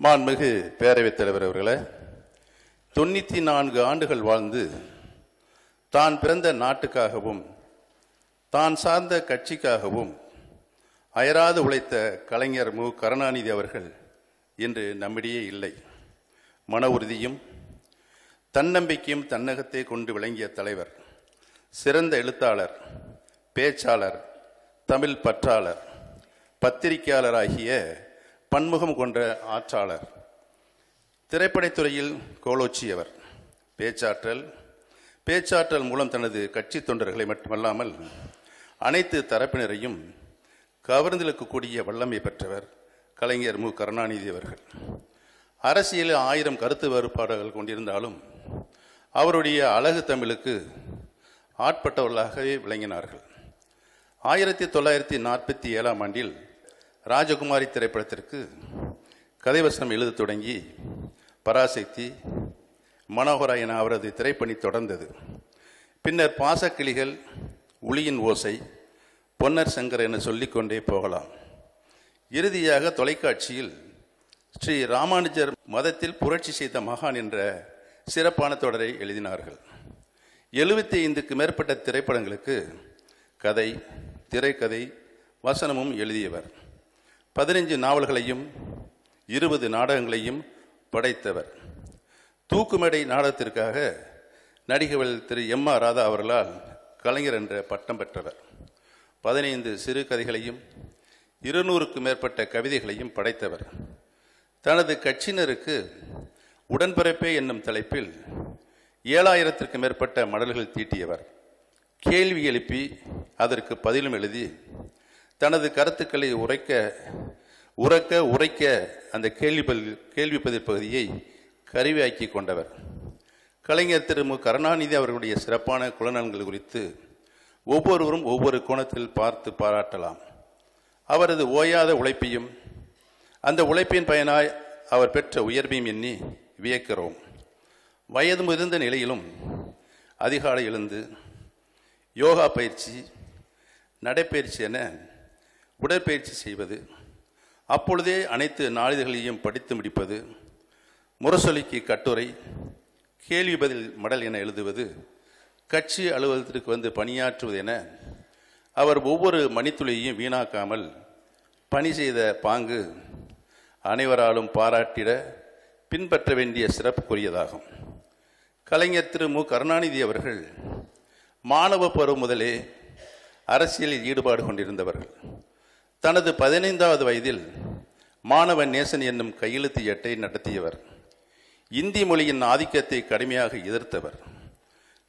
மாண்புமிகு பேரவைத் தலைவர் அவர்களே தொண்ணூற்றி நான்கு ஆண்டுகள் வாழ்ந்து தான் பிறந்த நாட்டுக்காகவும் தான் சார்ந்த கட்சிக்காகவும் அயராது உழைத்த கலைஞர் மு. கருணாநிதி அவர்கள் இன்று நம்மிடையே இல்லை. மன உறுதியும் தன்னம்பிக்கையும் தன்னகத்தை கொண்டு விளங்கிய தலைவர் சிறந்த எழுத்தாளர் பேச்சாளர் தமிழ் பற்றாளர் பத்திரிகையாளராகிய பன்முகம் கொண்ட ஆற்றாளர். திரைப்படத்துறையில் கோலோச்சியவர் பேச்சாற்றல். பேச்சாற்றல் மூலம் தனது கட்சி தொண்டர்களை மட்டுமல்லாமல் அனைத்து தரப்பினரையும் கவர்ந்திழுக்கக்கூடிய வல்லமை பெற்றவர் கலைஞர் மு. கருணாநிதி அவர்கள். அரசியலில் ஆயிரம் கருத்து வேறுபாடுகள் கொண்டிருந்தாலும் அவருடைய அழகு தமிழுக்கு ஆட்பட்டவர்களாகவே விளங்கினார்கள். ஆயிரத்தி தொள்ளாயிரத்தி நாற்பத்தி ஏழாம் ஆண்டில் ராஜகுமாரி திரைப்படத்திற்கு கதைவசனம் எழுதத் தொடங்கி பராசக்தி மனோகரா என அவரது திரைப்பணி தொடர்ந்தது. பின்னர் பாசக்கிளிகள் உளியின் ஓசை பொன்னர் சங்கர் என சொல்லிக்கொண்டே போகலாம். இறுதியாக தொலைக்காட்சியில் ஸ்ரீ ராமானுஜர் மதத்தில் புரட்சி செய்த மகான் என்ற சிறப்பான தொடரை எழுதினார்கள். எழுபத்தி ஐந்துக்கு மேற்பட்ட திரைப்படங்களுக்கு கதை திரைக்கதை வசனமும் எழுதியவர். பதினைஞ்சு நாவல்களையும் இருபது நாடகங்களையும் படைத்தவர். தூக்குமேடை நாடகத்திற்காக நடிகர்கள் திரு எம் ஆர் ராதா அவர்களால் கலைஞர் என்ற பட்டம் பெற்றவர். பதினைந்து சிறுகதைகளையும் இருநூறுக்கு மேற்பட்ட கவிதைகளையும் படைத்தவர். தனது கட்சியினருக்கு உடன்பிறப்பே என்னும் தலைப்பில் ஏழாயிரத்திற்கு மேற்பட்ட மடல்கள் தீட்டியவர். கேள்வி எழுப்பி அதற்கு பதிலும் எழுதி தனது கருத்துக்களை உரைக்க உறக்க உரைக்க அந்த கேள்வி பதில் கேள்வி பதில் பகுதியை கருவியாக்கி கொண்டவர். கலைஞர் திரு மு. கருணாநிதி அவர்களுடைய சிறப்பான குலநலன்கள் குறித்து ஒவ்வொருவரும் ஒவ்வொரு கோணத்தில் பார்த்து பாராட்டலாம். அவரது ஓயாத உழைப்பையும் அந்த உழைப்பின் பயனாய் அவர் பெற்ற உயர்வையும் எண்ணி வியக்கிறோம். வயது முதிர்ந்த நிலையிலும் அதிகாலை எழுந்து யோகா பயிற்சி நடைப்பயிற்சி என உடற்பயிற்சி செய்வது அப்பொழுதே அனைத்து நாளிதழ்களையும் படித்து முடிப்பது முரசொலிக்கு கட்டுரை கேள்வி பதில் மடல் என எழுதுவது கட்சி அலுவலகத்திற்கு வந்து பணியாற்றுவது என அவர் ஒவ்வொரு மணித்துளியையும் வீணாக்காமல் பணி செய்த பாங்கு அனைவராலும் பாராட்டிட பின்பற்ற வேண்டிய சிறப்புக்குரியதாகும். கலைஞர் திரு. மு. கருணாநிதி அவர்கள் மாணவ பருவம் முதலே அரசியலில் ஈடுபாடு கொண்டிருந்தவர்கள். தனது பதினைந்தாவது வயதில் மாணவ நேசன் என்னும் கையெழுத்து ஏட்டை நடத்தியவர். இந்தி மொழியின் ஆதிக்கத்தை கடுமையாக எதிர்த்தவர்.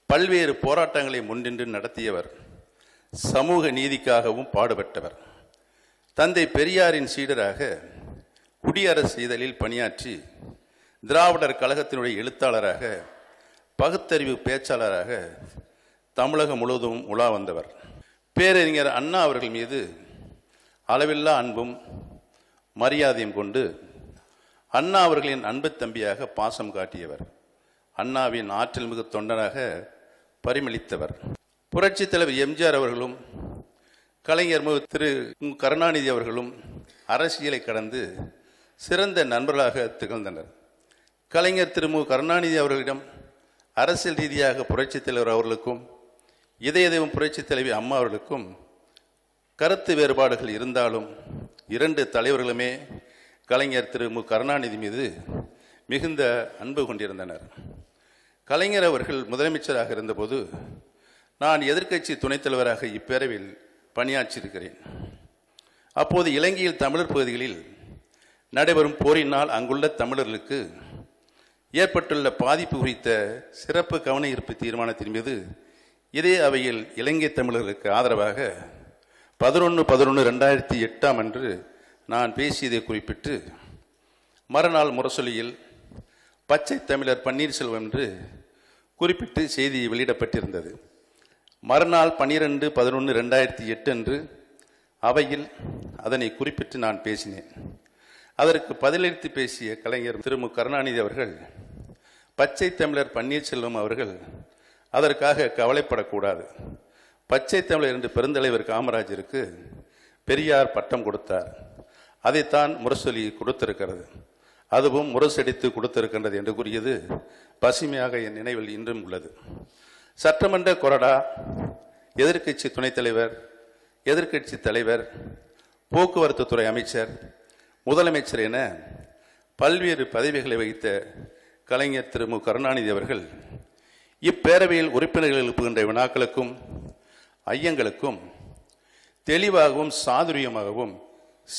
பல்வேறு போராட்டங்களை முன்னின்று நடத்தியவர். சமூக நீதிக்காகவும் பாடுபட்டவர். தந்தை பெரியாரின் சீடராக குடியரசு இதழில் பணியாற்றி திராவிடர் கழகத்தினுடைய எழுத்தாளராக பகுத்தறிவு பேச்சாளராக தமிழகம் முழுவதும் உலா வந்தவர். பேரறிஞர் அண்ணா அவர்கள் மீது அளவில்லா அன்பும் மரியாதையும் கொண்டு அண்ணா அவர்களின் அன்பு தம்பியாக பாசம் காட்டியவர். அண்ணாவின் ஆற்றல் மிகு தொண்டராக பரிமளித்தவர். புரட்சித் தலைவர் எம்ஜிஆர் அவர்களும் கலைஞர் மு. திரு. கருணாநிதி அவர்களும் அரசியலை கடந்து சிறந்த நண்பர்களாக திகழ்ந்தனர். கலைஞர் திரு. மு. கருணாநிதி அவர்களிடம் அரசியல் ரீதியாக புரட்சித் தலைவர் அவர்களுக்கும் இதய தெய்வம் புரட்சித் தலைவி அம்மா அவர்களுக்கும் கருத்து வேறுபாடுகள் இருந்தாலும் இரண்டு தலைவர்களுமே கலைஞர் திரு மு. கருணாநிதி மீது மிகுந்த அன்பு கொண்டிருந்தனர். கலைஞர் அவர்கள் முதலமைச்சராக இருந்தபோது நான் எதிர்க்கட்சி துணைத் தலைவராக இப்பேரவையில் பணியாற்றியிருக்கிறேன். அப்போது இலங்கையில் தமிழர் பகுதிகளில் நடைபெறும் போரினால் அங்குள்ள தமிழர்களுக்கு ஏற்பட்டுள்ள பாதிப்பு குறித்த சிறப்பு கவன ஈர்ப்பு தீர்மானத்தின் மீது இதே அவையில் இலங்கை தமிழர்களுக்கு ஆதரவாக பதினொன்று பதினொன்று ரெண்டாயிரத்தி எட்டாம் அன்று நான் பேசியதை குறிப்பிட்டு மறுநாள் முரசொலியில் பச்சை தமிழர் பன்னீர்செல்வம் என்று குறிப்பிட்டு செய்தி வெளியிடப்பட்டிருந்தது. மறுநாள் பன்னிரெண்டு பதினொன்று ரெண்டாயிரத்தி எட்டு அன்று அவையில் அதனை குறிப்பிட்டு நான் பேசினேன். அதற்கு பதிலளித்து பேசிய கலைஞர் திரு. மு. கருணாநிதி அவர்கள் பச்சை தமிழர் பன்னீர்செல்வம் அவர்கள் அதற்காக கவலைப்படக்கூடாது. பச்சை தமிழர் என்று பெருந்தலைவர் காமராஜருக்கு பெரியார் பட்டம் கொடுத்தார். அதைத்தான் முரசொலி கொடுத்திருக்கிறது. அதுவும் முரசடித்து கொடுத்திருக்கின்றது என்று கூறியது பசுமையாக என் நினைவில் இன்றும் உள்ளது. சட்டமன்ற கொறடா எதிர்க்கட்சி துணைத் தலைவர் எதிர்க்கட்சி தலைவர் போக்குவரத்து துறை அமைச்சர் முதலமைச்சர் என பல்வேறு பதவிகளை வகித்த கலைஞர் திரு மு கருணாநிதி அவர்கள் இப்பேரவையில் உறுப்பினர்கள் எழுப்புகின்ற வினாக்களுக்கும் ஐயங்களுக்கும் தெளிவாகவும் சாதுரியமாகவும்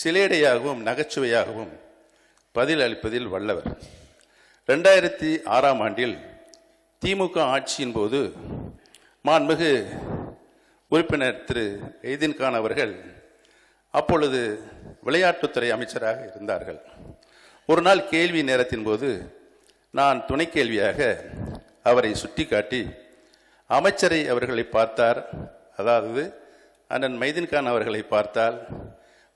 சிலேடையாகவும் நகைச்சுவையாகவும் பதில் அளிப்பதில் வல்லவர். ரெண்டாயிரத்தி ஆறாம் ஆண்டில் திமுக ஆட்சியின் போது மாண்புமிகு உறுப்பினர் திரு. எய்தீன்கான் அவர்கள் அப்பொழுது விளையாட்டுத்துறை அமைச்சராக இருந்தார்கள். ஒரு நாள் கேள்வி நேரத்தின் போது நான் துணை கேள்வியாக அவரை சுட்டிக்காட்டி அமைச்சரை அவர்களை பார்த்தார். அதாவது அண்ணன் மைதின்கான் அவர்களை பார்த்தால்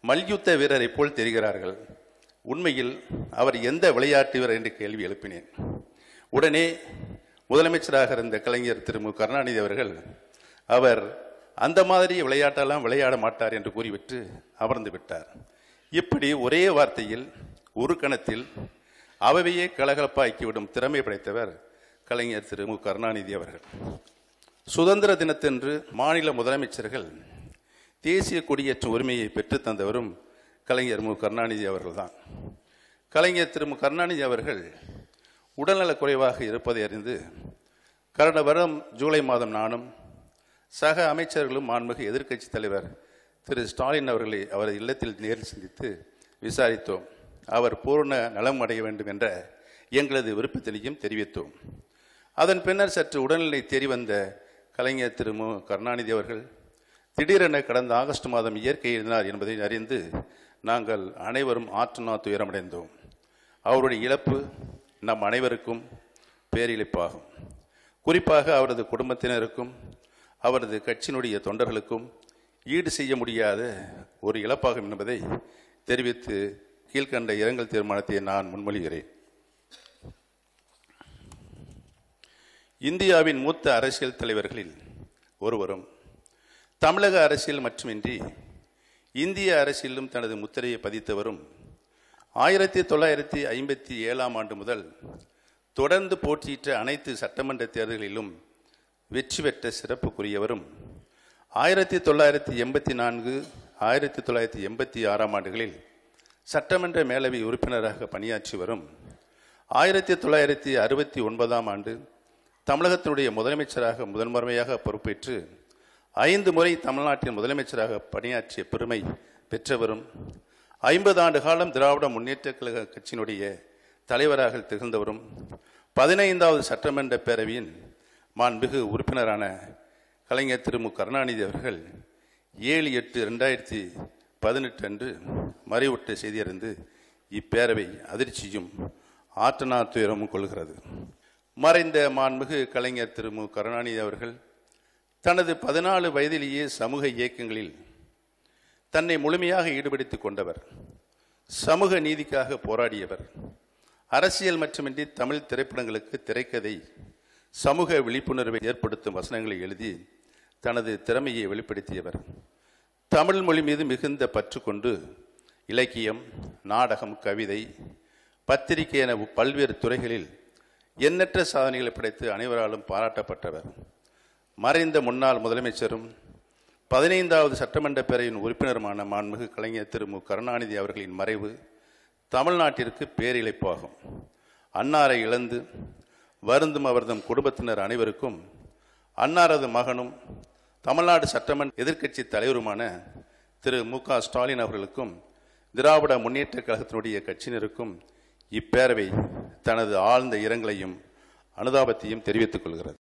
மல்யுத்த வீரரைப் போல் தெரிகிறார்கள். உண்மையில் அவர் எந்த விளையாட்டு வீரர் என்று கேள்வி எழுப்பினேன். உடனே முதலமைச்சராக இருந்த கலைஞர் திரு மு. கருணாநிதி அவர்கள் அவர் அந்த மாதிரி விளையாட்டெல்லாம் விளையாட மாட்டார் என்று கூறிவிட்டு அமர்ந்து விட்டார். இப்படி ஒரே வார்த்தையில் ஒரு கணத்தில் அவையே கலகலப்பாக்கிவிடும் திறமை படைத்தவர் கலைஞர் திரு மு. கருணாநிதி அவர்கள். சுதந்திர தினத்தன்று மாநில முதலமைச்சர்கள் தேசிய கொடியேற்ற உரிமையை பெற்றுத் தந்தவரும் கலைஞர் மு. கருணாநிதி அவர்கள்தான். கலைஞர் திரு. மு. கருணாநிதி அவர்கள் உடல்நலக் குறைவாக இருப்பதை அறிந்து கடந்த வருடம் ஜூலை மாதம் நானும் சக அமைச்சர்களும் மாண்புமிகு எதிர்க்கட்சி தலைவர் திரு. ஸ்டாலின் அவர்களை அவரது இல்லத்தில் நேரில் சந்தித்து விசாரித்தோம். அவர் பூர்ண நலம் அடைய வேண்டும் என்ற எங்களது விருப்பத்தினையும் தெரிவித்தோம். அதன் பின்னர் சற்று உடல்நிலை தேறி வந்த கலைஞர் திரு மு. கருணாநிதி அவர்கள் திடீரென கடந்த ஆகஸ்ட் மாதம் இயற்கை எழுதினார் என்பதை அறிந்து நாங்கள் அனைவரும் ஆற்றுநா துயரமடைந்தோம். அவருடைய இழப்பு நம் அனைவருக்கும் பேரிழப்பாகும். குறிப்பாக அவரது குடும்பத்தினருக்கும் அவரது கட்சியினுடைய தொண்டர்களுக்கும் ஈடு செய்ய முடியாத ஒரு இழப்பாகும் என்பதை தெரிவித்து கீழ்கண்ட இரங்கல் தீர்மானத்தை நான் முன்மொழிகிறேன். இந்தியாவின் மூத்த அரசியல் தலைவர்களில் ஒருவரும் தமிழக அரசியல் மட்டுமின்றி இந்திய அரசியலிலும் தனது முத்திரையை பதித்தவரும் ஆயிரத்தி தொள்ளாயிரத்தி ஐம்பத்தி ஏழாம் ஆண்டு முதல் தொடர்ந்து போட்டியிட்ட அனைத்து சட்டமன்ற தேர்தல்களிலும் வெற்றி பெற்ற சிறப்புக்குரியவரும் ஆயிரத்தி தொள்ளாயிரத்தி எண்பத்தி நான்கு ஆயிரத்தி தொள்ளாயிரத்தி எண்பத்தி ஆறாம் ஆண்டுகளில் சட்டமன்ற மேலவை உறுப்பினராக பணியாற்றி வரும் ஆயிரத்தி தொள்ளாயிரத்தி அறுபத்தி ஒன்பதாம் ஆண்டு தமிழகத்தினுடைய முதலமைச்சராக முதன்முறையாக பொறுப்பேற்று ஐந்து முறை தமிழ்நாட்டின் முதலமைச்சராக பணியாற்றிய பெருமை பெற்றவரும் ஐம்பது ஆண்டு காலம் திராவிட முன்னேற்ற கழக கட்சியினுடைய தலைவராக திகழ்ந்தவரும் பதினைந்தாவது சட்டமன்ற பேரவையின் மாண்புமிகு உறுப்பினரான கலைஞர் திரு மு. கருணாநிதி அவர்கள் ஏழு எட்டு ரெண்டாயிரத்தி பதினெட்டு அன்று மறைவுட்ட செய்தியறிந்து இப்பேரவை அதிர்ச்சியும் ஆற்றனா துயரமும் கொள்கிறது. மறைந்த மாண்புமிகு கலைஞர் திரு மு. கருணாநிதி அவர்கள் தனது பதினாலு வயதிலேயே சமூக இயக்கங்களில் தன்னை முழுமையாக ஈடுபடுத்திக் கொண்டவர். சமூக நீதிக்காக போராடியவர். அரசியல் மட்டுமின்றி தமிழ் திரைப்படங்களுக்கு திரைக்கதை சமூக விழிப்புணர்வை ஏற்படுத்தும் வசனங்களை எழுதி தனது திறமையை வெளிப்படுத்தியவர். தமிழ் மொழி மீது மிகுந்த பற்று கொண்டு இலக்கியம் நாடகம் கவிதை பத்திரிகை என பல்வேறு துறைகளில் எண்ணற்ற சாதனைகளை படைத்து அனைவராலும் பாராட்டப்பட்டவர். மறைந்த முன்னாள் முதலமைச்சரும் பதினைந்தாவது சட்டமன்ற பேரவையின் உறுப்பினருமான மாண்புமிகு கலைஞர் திரு மு. கருணாநிதி அவர்களின் மறைவு தமிழ்நாட்டிற்கு பேரிழைப்பாகும். அன்னாரை இழந்து வருந்தும் அவர்தம் குடும்பத்தினர் அனைவருக்கும் அன்னாரது மகனும் தமிழ்நாடு சட்டமன்ற எதிர்க்கட்சி தலைவருமான திரு மு. க. ஸ்டாலின் அவர்களுக்கும் திராவிட முன்னேற்ற கழகத்தினுடைய கட்சியினருக்கும் இப்பேரவை தனது ஆழ்ந்த இரங்கலையும் அனுதாபத்தையும் தெரிவித்துக் கொள்கிறது.